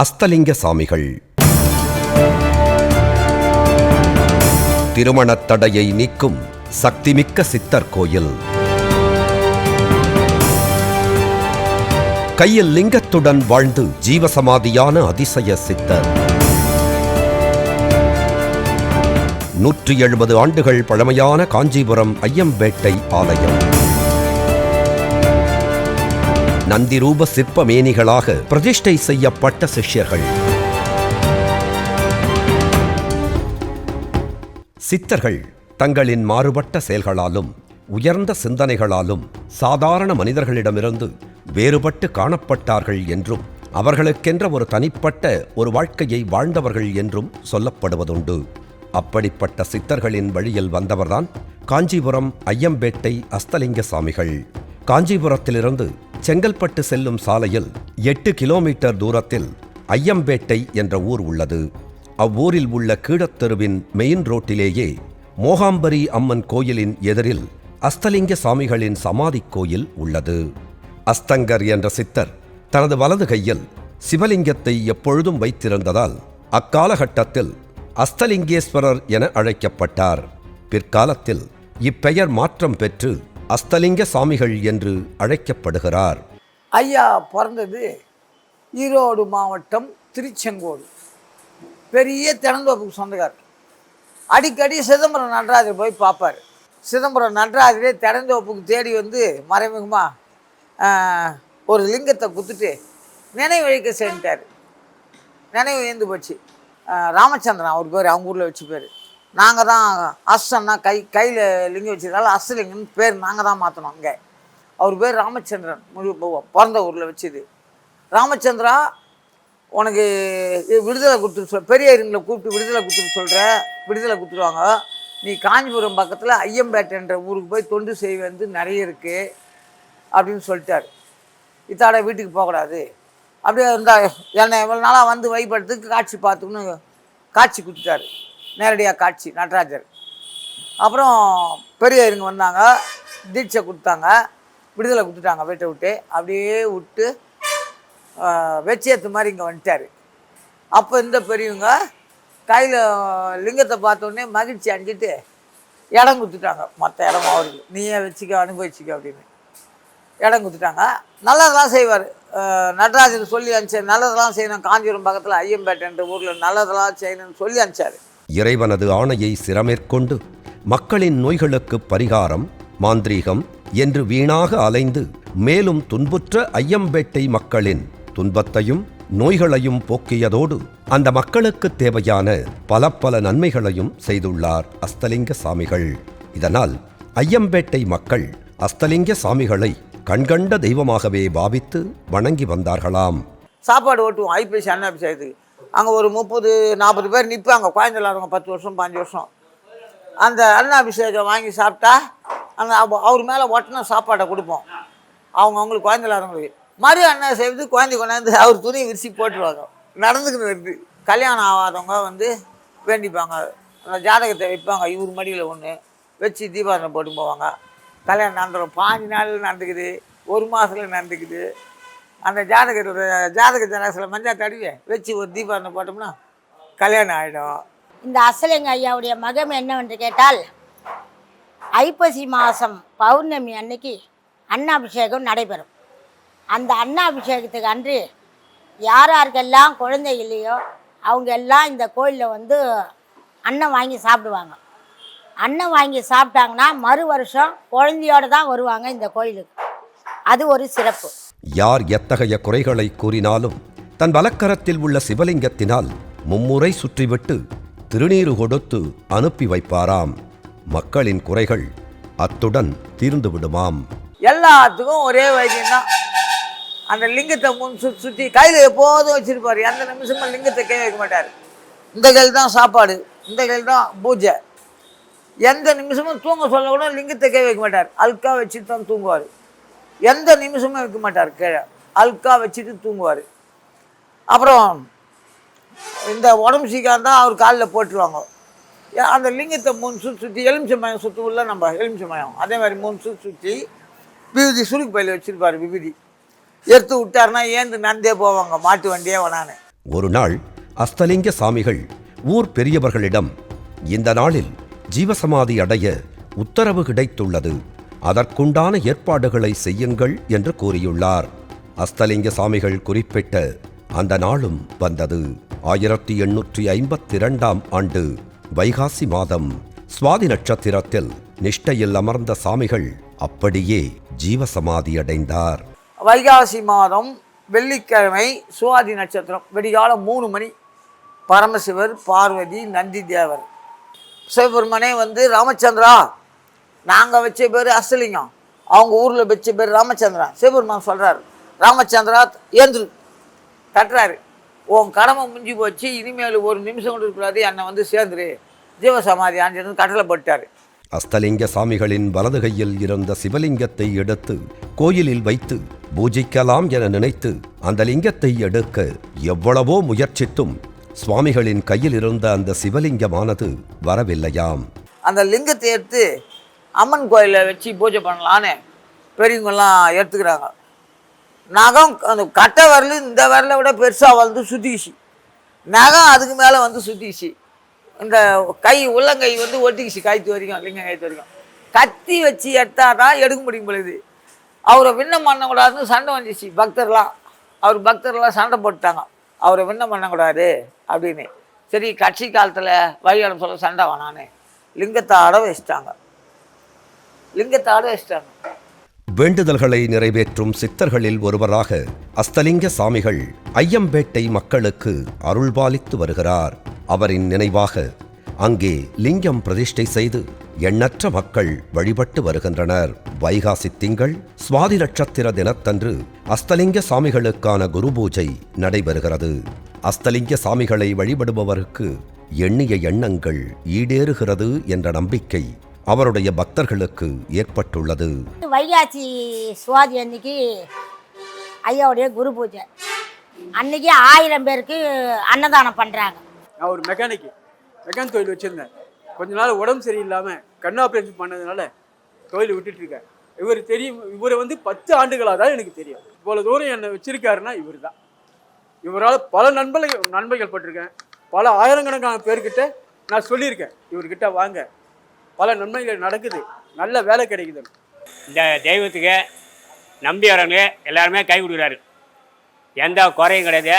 அஸ்தலிங்க சாமிகள் திருமணத் தடையை நீக்கும் சக்திமிக்க சித்தர் கோயில். கையில் லிங்கத்துடன் வாழ்ந்து ஜீவசமாதியான அதிசய சித்தர். நூற்றி எழுபது ஆண்டுகள் பழமையான காஞ்சிபுரம் ஐயம்பேட்டை ஆலயம். நந்திரூப சிற்பமேனிகளாக பிரதிஷ்டை செய்யப்பட்ட சிஷ்யர்கள். சித்தர்கள் தங்களின் மாறுபட்ட செயல்களாலும் உயர்ந்த சிந்தனைகளாலும் சாதாரண மனிதர்களிடமிருந்து வேறுபட்டு காணப்பட்டார்கள் என்றும் அவர்களுக்கென்ற ஒரு தனிப்பட்ட ஒரு வாழ்க்கையை வாழ்ந்தவர்கள் என்றும் சொல்லப்படுவதுண்டு. அப்படிப்பட்ட சித்தர்களின் வழியில் வந்தவர்தான் காஞ்சிபுரம் ஐயம்பேட்டை அஸ்தலிங்க சாமிகள். காஞ்சிபுரத்திலிருந்து செங்கல்பட்டு செல்லும் சாலையில் எட்டு கிலோமீட்டர் தூரத்தில் ஐயம்பேட்டை என்ற ஊர் உள்ளது. அவ்வூரில் உள்ள கீழத்தெருவின் மெயின் ரோட்டிலேயே மோகாம்பரி அம்மன் கோயிலின் எதிரில் அஸ்தலிங்க சாமிகளின் சமாதி கோயில் உள்ளது. அஸ்தங்கர் என்ற சித்தர் தனது வலது கையில் சிவலிங்கத்தை எப்பொழுதும் வைத்திருந்ததால் அக்காலகட்டத்தில் அஸ்தலிங்கேஸ்வரர் என அழைக்கப்பட்டார். பிற்காலத்தில் இப்பெயர் மாற்றம் பெற்று அஸ்தலிங்க சாமிகள் என்று அழைக்கப்படுகிறார். ஐயா பிறந்தது ஈரோடு மாவட்டம் திருச்செங்கோடு. பெரிய திறந்தோப்புக்கு சொந்தக்காரர். அடிக்கடி சிதம்பரம் நடராஜர் போய் பார்ப்பார். சிதம்பரம் நடராஜரே திறந்தோப்புக்கு தேடி வந்து மறைமுகமாக ஒரு லிங்கத்தை குத்துட்டு நினைவு வைக்க செஞ்சிட்டார் நினைவு ஏந்து போச்சு. ராமச்சந்திரன் அவர் பேர் அவங்க ஊரில் வச்சு பேர். நாங்கள் தான் அஸ்தன்னா கை கையில் லிங்கம் வச்சதால அஸ்லிங்கன்னு பேர் நாங்கள் தான் மாற்றினோம் அங்கே. அவர் பேர் ராமச்சந்திரன் முழு பிறந்த ஊரில் வச்சுது. ராமச்சந்திரா உனக்கு விடுதலை கொடுத்துட்டு சொல் பெரிய இருங்களை கூப்பிட்டு விடுதலை கொடுத்துட்டு சொல்கிற விடுதலை கொடுத்துருவாங்க நீ காஞ்சிபுரம் பக்கத்தில் ஐயம்பேட்டைன்ற ஊருக்கு போய் தொண்டு செய்ய வந்து நிறைய இருக்குது அப்படின்னு சொல்லிட்டார். இத்தாட வீட்டுக்கு போகக்கூடாது. அப்படியே இருந்தால் என்னை இவ்வளோ நாளாக வந்து வழிபடுறதுக்கு காட்சி பார்த்துக்கணும் காட்சி கொடுத்துட்டாரு. நேரடியாக காட்சி நடராஜர். அப்புறம் பெரிய இருங்க வந்தாங்க தீட்சை கொடுத்தாங்க விடுதலை கொடுத்துட்டாங்க வீட்டை விட்டு. அப்படியே விட்டு வெச்சேத்து மாதிரி இங்கே வந்துட்டார். அப்போ இந்த பெரியவங்க கையில் லிங்கத்தை பார்த்தோன்னே மகிழ்ச்சி அணிஞ்சிட்டு இடம் கொடுத்துட்டாங்க. மற்ற இடம் அவருக்கு. நீயே வச்சுக்க அனுபவிச்சுக்க அப்படின்னு. இடம் கொடுத்துட்டாங்க. நல்லதெல்லாம் செய்வார். நடராஜன் சொல்லி அனுப்பிச்சார். நல்லதெல்லாம் செய்யணும். காஞ்சிபுரம் பக்கத்தில் ஐயம்பேட்டைன்ற ஊரில் நல்லதெல்லாம் செய்யணும்னு சொல்லி அனுப்பிச்சார். இறைவனது ஆணையை சிரமேற்கொண்டு மக்களின் நோய்களுக்கு பரிகாரம் மாந்திரீகம் என்று வீணாக அலைந்து மேலும் துன்புற்ற ஐயம்பேட்டை மக்களின் துன்பத்தையும் நோய்களையும் போக்கியதோடு அந்த மக்களுக்கு தேவையான பல பல நன்மைகளையும் செய்துள்ளார் அஸ்தலிங்க சாமிகள். இதனால் ஐயம்பேட்டை மக்கள் அஸ்தலிங்க சாமிகளை கண்கண்ட தெய்வமாகவே பாவித்து வணங்கி வந்தார்களாம். சாப்பாடு ஓட்டுவோம். ஐபிஎஸ் அண்ணாபிஷேகத்துக்கு அங்கே ஒரு முப்பது நாற்பது பேர் நிற்பாங்க குழந்தைலாதவங்க பத்து வருஷம் பாஞ்சு வருஷம். அந்த அண்ணாபிஷேகம் வாங்கி சாப்பிட்டா அந்த அவ- அவர் மேலே ஒட்டின சாப்பாட்டை கொடுப்போம். அவங்க அவங்களுக்கு குழந்தைலாதவங்களுக்கு மறு அண்ணா செய்து குழந்தை கொண்டாந்து அவர் துணியை விரிசி போட்டுருவாங்க. நடந்துக்கிட்டு வருது. கல்யாணம் ஆகாதவங்க வந்து வேண்டிப்பாங்க. அந்த ஜாதகத்தை வைப்பாங்க. இவர் மடியில் ஒன்று வச்சு தீபாவளி போட்டு போவாங்க. கல்யாணம் நடந்துடும் பாஞ்சு நாள் நடந்துக்குது. ஒரு மாதத்துல நடந்துக்குது. அந்த ஜாதகத்தோட ஜாதக ஜராசில் மஞ்சள் தடவி வச்சு ஒரு தீபாவளி போட்டோம்னா கல்யாணம் ஆகிடும் இந்த அசலங்க ஐயாவுடைய மகம் என்னவென்று கேட்டால் ஐப்பசி மாதம் பௌர்ணமி அன்னைக்கு அன்னாபிஷேகம் நடைபெறும். அந்த அன்னாபிஷேகத்துக்கு அன்று யார் யாருக்கெல்லாம் குழந்தை இல்லையோ அவங்க எல்லாம் இந்த கோயிலில் வந்து அன்னம் வாங்கி சாப்பிடுவாங்க. அன்னம் வாங்கி சாப்பிட்டாங்கன்னா மறு வருஷம் குழந்தையோடு தான் வருவாங்க இந்த கோயிலுக்கு. அது ஒரு சிறப்பு. யார் எத்தகைய குறைகளை கூறினாலும் தன் வலக்கரத்தில் உள்ள சிவலிங்கத்தினால் மும்முறை சுற்றிவிட்டு திருநீறு கொடுத்து அனுப்பி வைப்பாராம். மக்களின் குறைகள் அத்துடன் தீர்ந்து விடுமாம். எல்லாத்துக்கும் ஒரே வைத்தியம் தான் அந்த லிங்கத்தை முன் சுற்றி சுற்றி கையில் எப்போதும் வச்சிருப்பார். எந்த நிமிஷமும் லிங்கத்தை கை வைக்க மாட்டார். இந்த கையில் தான் சாப்பாடு இந்த கையில் தான் பூஜை. எந்த நிமிஷமும் தூங்க சொல்ல கூட லிங்கத்தை கை வைக்க மாட்டார். அல்கா வச்சுட்டு தான் தூங்குவார். எந்த நிமிஷமும் இருக்க மாட்டார். கீழே அல்கா வச்சுட்டு தூங்குவார். அப்புறம் இந்த உடம்பு சீக்கிரம் தான் அவர் காலில் போட்டுருவாங்க. அந்த லிங்கத்தை மூணு சுற்றி சுற்றி எலுமிச்சை மயம் சுற்றுக்குள்ள நம்ம எலுமிச்சை மயம் அதே மாதிரி மூணு சுற்றி சுற்றி விபூதி சுருக்கு பையில் வச்சுருப்பார் விபூதி. எடுத்து விட்டாருன்னா ஏந்து நந்தே போவாங்க மாட்டு வண்டியே வேணான்னு ஒரு நாள் அஸ்தலிங்க சாமிகள் ஊர் பெரியவர்களிடம் இந்த நாளில் ஜீவசமாதி அடைய உத்தரவு கிடைத்துள்ளது. அதற்குண்டான ஏற்பாடுகளை செய்யுங்கள் என்று கூறியுள்ளார். அஸ்தலிங்க சாமிகள் குறிப்பிட்ட அந்த நாளும் வந்தது. ஆயிரத்தி எண்ணூற்றி ஐம்பத்தி இரண்டாம் ஆண்டு வைகாசி மாதம் சுவாதி நட்சத்திரத்தில் நிஷ்டையில் அமர்ந்த சாமிகள் அப்படியே ஜீவசமாதி அடைந்தார். வைகாசி மாதம் வெள்ளிக்கிழமை சுவாதி நட்சத்திரம் வெடிகாலம் மூணு மணி. பரமசிவர் பார்வதி நந்தி தேவர் சிவபெருமனே வந்து ராமச்சந்திரா நாங்கள் வச்ச பேர் அஸ்தலிங்கம். அவங்க ஊரில் வச்ச பேர் ராமச்சந்திரா. சிவபெருமான் சொல்கிறார் ராமச்சந்திரா ஏந்திரு. தட்டுறாரு உன் கடமை முடிஞ்சு போச்சு இனிமேல் ஒரு நிமிஷம் கூட இருக்கக்கூடாது என்னை வந்து சேர்ந்துரு. ஜீவசமாதி ஆண்டிருந்து கட்டளை போட்டார். அஸ்தலிங்க சாமிகளின் வலது கையில் இருந்த சிவலிங்கத்தை எடுத்து கோயிலில் வைத்து பூஜிக்கலாம் என நினைத்து அந்த லிங்கத்தை எடுக்க எவ்வளவோ முயற்சித்தும் சுவாமிகளின் கையில் இருந்த அந்த சிவலிங்கமானது வரவில்லையாம். அந்த லிங்கத்தை எடுத்து அம்மன் கோயிலில் வச்சு பூஜை பண்ணலான்னு பெரியவங்கெல்லாம் எடுத்துக்கிறாங்க நகம் அந்த கட்டை வரல இந்த வரல விட பெருசாக வந்து சுத்திக்கிச்சு. நகம் அதுக்கு மேலே வந்து சுத்திக்கிச்சு. இந்த கை உள்ளங்கை வந்து ஒட்டிக்கிச்சு கைத்து வரைக்கும் லிங்கம் கைத்து வரைக்கும். கத்தி வச்சு எடுத்தா தான் எடுக்க முடியும் பொழுது அவரை விண்ணம் பண்ணக்கூடாதுன்னு சண்டை வந்துச்சு பக்தர்லாம். அவர் பக்தர்லாம் சண்டை போட்டுட்டாங்க. அவரை விண்ணம் பண்ணக்கூடாது அப்படின்னு. சரி கட்சி காலத்தில் வழியாடம் சொல்ல சண்டை வேணான்னு. லிங்கத்தை அட வச்சிட்டாங்க. லிங்கத்தை அட வச்சிட்டாங்க வேண்டுதல்களை நிறைவேற்றும் சித்தர்களில் ஒருவராக அஸ்தலிங்க சாமிகள் ஐயம்பேட்டை மக்களுக்கு அருள்பாலித்து வருகிறார். அவரின் நினைவாக அங்கே லிங்கம் பிரதிஷ்டை செய்து எண்ணற்ற மக்கள் வழிபட்டு வருகின்றனர். வைகாசி திங்கள் சுவாதி நட்சத்திர தினத்தன்று அஸ்தலிங்க சாமிகளுக்கான குரு பூஜை நடைபெறுகிறது. அஸ்தலிங்க சாமிகளை வழிபடுபவருக்கு எண்ணிய எண்ணங்கள் ஈடேறுகிறது என்ற நம்பிக்கை அவருடைய பக்தர்களுக்கு ஏற்பட்டுள்ளது. வைகாசி சுவாதி அன்னைக்கு ஐயாவுடைய குரு பூஜை. அன்னைக்கு ஆயிரம் பேருக்கு அன்னதானம் பண்ணுறாங்க நான் ஒரு மெக்கானிக்கு மெக்கானிக் தொழில் வச்சுருந்தேன். கொஞ்ச நாள் உடம்பு சரியில்லாமல் கண் ஆப்ரேஷன் பண்ணதுனால தொழில் விட்டுட்டு இருக்கேன். இவர் தெரியும் இவரை வந்து பத்து ஆண்டுகளாக தான் எனக்கு தெரியும். இவ்வளோ தூரம் என்னை வச்சிருக்காருன்னா இவர் தான் இவரால் பல நண்பர்கள் நன்மைகள் பட்டிருக்கேன். பல ஆயிரக்கணக்கான பேர்கிட்ட நான் சொல்லியிருக்கேன். இவர்கிட்ட வாங்க. பல நன்மைகள் நடக்குது. நல்ல வேலை கிடைக்குது. இந்த தெய்வத்துக்கு நம்பி வரவங்க எல்லாருமே கை கொடுக்குறாரு. எந்த குறையும் கிடையாது.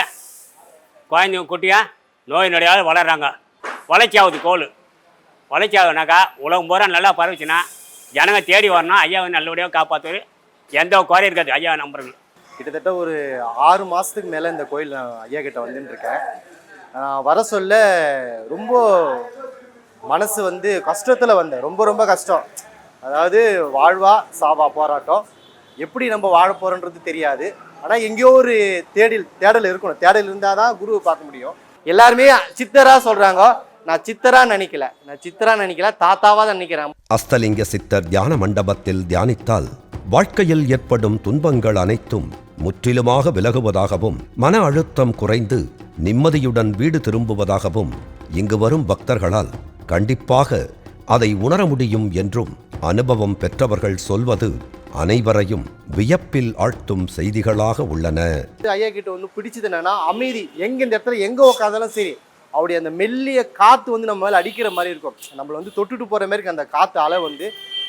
குழந்தைங்க குட்டியாக நோய் நொடியாவது வளர்றாங்க. வளர்ச்சி ஆகுது கோல் வளர்ச்சி ஆகுதுனாக்கா உலகம் பூரா நல்லா பரவுச்சுன்னா ஜனங்க தேடி வரணும். ஐயாவை நல்லபடியாக காப்பாற்றுவார் எந்த குறையும் இருக்காது. ஐயா நம்புறவங்க கிட்டத்தட்ட ஒரு ஆறு மாதத்துக்கு மேலே இந்த கோயில் நான் ஐயா கிட்ட வந்துட்டு இருக்கேன். நான் வர சொல்ல ரொம்ப மனசு வந்து கஷ்டத்தில் வந்தேன். ரொம்ப ரொம்ப கஷ்டம். அதாவது வாழ்வா சாவா போராட்டம். எப்படி நம்ம வாழ போகிறோன்றது தெரியாது. ஆனால் எங்கேயோ ஒரு தேடல் தேடல் இருக்கணும். தேடல் இருந்தால் தான் குருவை பார்க்க முடியும். எல்லாருமே சித்தராக சொல்கிறாங்க நான் சித்தரா நினைக்கல. நான் சித்தரா நினைக்கல. தாத்தாவா தான் நினைக்கிறேன். அஸ்தலிங்க சித்தர் தியான மண்டபத்தில் தியானித்தால் வாழ்க்கையில் ஏற்படும் துன்பங்கள் அனைத்தும் முற்றிலுமாக விலகுவதாகவும் மன அழுத்தம் குறைந்து நிம்மதியுடன் வீடு திரும்புவதாகவும் இங்கு வரும் பக்தர்களால் கண்டிப்பாக அதை உணர முடியும் என்றும் அனுபவம் பெற்றவர்கள் சொல்வது அனைவரையும் வியப்பில் ஆழ்த்தும் செய்திகளாக உள்ளன. ஐயா கிட்ட வந்து பிடிச்சது என்னன்னா அமைதி. எங்க இந்த இடத்துல எங்க உட்காந்தாலும் சரி அவருடைய அந்த மெல்லிய காத்து வந்து நம்ம மேல அடிக்கிற மாதிரி இருக்கும். நம்மள வந்து தொட்டுட்டு போற மாதிரி அந்த காத்து அலை வந்து.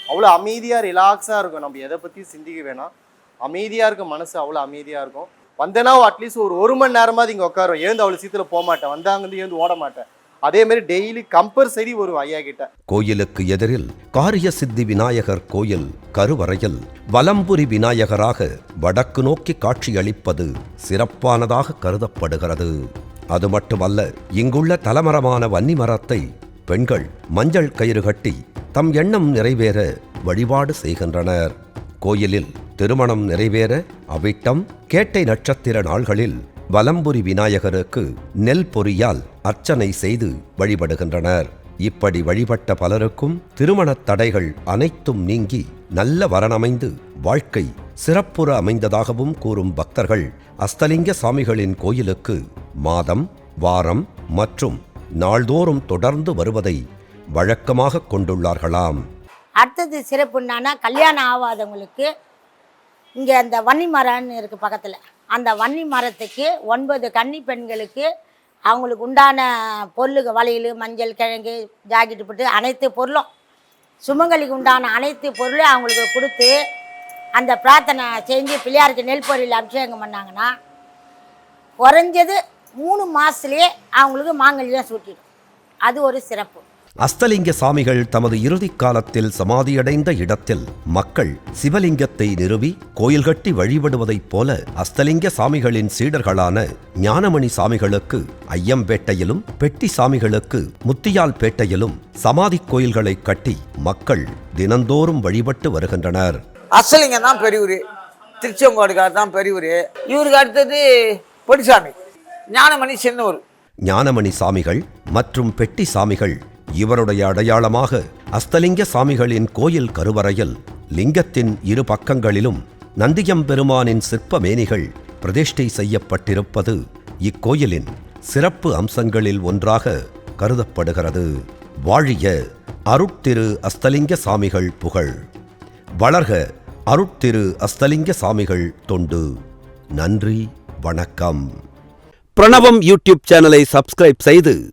அவ்வளோ அமைதியா ரிலாக்ஸா இருக்கும். நம்ம எதை பத்தியும் சிந்திக்க வேணாம். அமைதியா இருக்கும் மனசு அவ்வளோ அமைதியா இருக்கும். வந்தேன்னா அட்லீஸ்ட் ஒரு ஒரு மணி நேரமாவது இங்கே உட்காரும் எழுந்து அவ்வளோ சீக்கிரம் போக மாட்டேன். வந்தாங்க வந்து எழுந்து ஓட மாட்டேன். அதே மாதிரி டெய்லி கம்பல்சரி வரும் ஐயா கிட்ட கோயிலுக்கு எதிரில் காரிய சித்தி விநாயகர் கோயில் கருவறையில் வலம்புரி விநாயகராக வடக்கு நோக்கி காட்சியளிப்பது சிறப்பானதாக கருதப்படுகிறது. அது மட்டுமல்ல இங்குள்ள தலமரமான வன்னி மரத்தை பெண்கள் மஞ்சள் கயிறு கட்டி தம் எண்ணம் நிறைவேற வழிபாடு செய்கின்றனர். கோயிலில் திருமணம் நிறைவேற அவிட்டம் கேட்டை நட்சத்திர நாள்களில் வலம்புரி விநாயகருக்கு நெல் பொறியால் அர்ச்சனை செய்து வழிபடுகின்றனர். இப்படி வழிபட்ட பலருக்கும் திருமணத் தடைகள் அனைத்தும் நீங்கி நல்ல வரனமைந்து வாழ்க்கை சிறப்புற அமைந்ததாகவும் கூறும் பக்தர்கள் அஸ்தலிங்க சாமிகளின் கோயிலுக்கு மாதம் வாரம் மற்றும் நாள்தோறும் தொடர்ந்து வருவதை வழக்கமாக கொண்டுள்ளார்களாம். அடுத்தது சிறப்பு கல்யாணம் ஆகாதவங்களுக்கு இங்கே அந்த வன்னி மரம்னு இருக்குது பக்கத்தில். அந்த வன்னி மரத்துக்கு ஒன்பது கன்னி பெண்களுக்கு அவங்களுக்கு உண்டான பொருளுக்கு வளையல் மஞ்சள் கிழங்கு ஜாக்கெட்டு போட்டு அனைத்து பொருளும் சுமங்கலிக்கு உண்டான அனைத்து பொருளும் அவங்களுக்கு கொடுத்து அந்த பிரார்த்தனை செஞ்சு பிள்ளையாருக்கு நெல் பொரியல் அபிஷேகம் பண்ணாங்கன்னா குறைஞ்சது மூணு மாதத்துலேயே அவங்களுக்கு மாங்கல்யம் சூட்டிடும். அது ஒரு சிறப்பு. அஸ்தலிங்க சாமிகள் தமது இறுதிக் காலத்தில் சமாதியடைந்த இடத்தில் மக்கள் சிவலிங்கத்தை நிறுவி கோயில் கட்டி வழிபடுவதைப் போல அஸ்தலிங்க சாமிகளின் சீடர்களான ஞானமணி சாமிகளுக்கு ஐயம்பேட்டையிலும் பெட்டி சாமிகளுக்கு முத்தியால்பேட்டையிலும் சமாதி கோயில்களை கட்டி மக்கள் தினந்தோறும் வழிபட்டு வருகின்றனர். அசலிங்கம் தான் பெரியவர். திருச்செங்கோடுக்கார் தான் பெரியவர். இவருக்கு அடுத்தது பொடிசாமி. ஞானமணி சின்னவர். ஞானமணி சாமிகள் மற்றும் பெட்டி சாமிகள் இவருடைய அடையாளமாக அஸ்தலிங்க சாமிகளின் கோயில் கருவறையில் லிங்கத்தின் இரு பக்கங்களிலும் நந்தியம்பெருமானின் சிற்ப மேனிகள் பிரதிஷ்டை செய்யப்பட்டிருப்பது இக்கோயிலின் சிறப்பு அம்சங்களில் ஒன்றாக கருதப்படுகிறது. வாழிய அருட்திரு அஸ்தலிங்க சாமிகள் புகழ். வளர்க அருட்திரு அஸ்தலிங்க சாமிகள் தொண்டு. நன்றி வணக்கம். பிரணவம் யூடியூப் சேனலை சப்ஸ்கிரைப் செய்து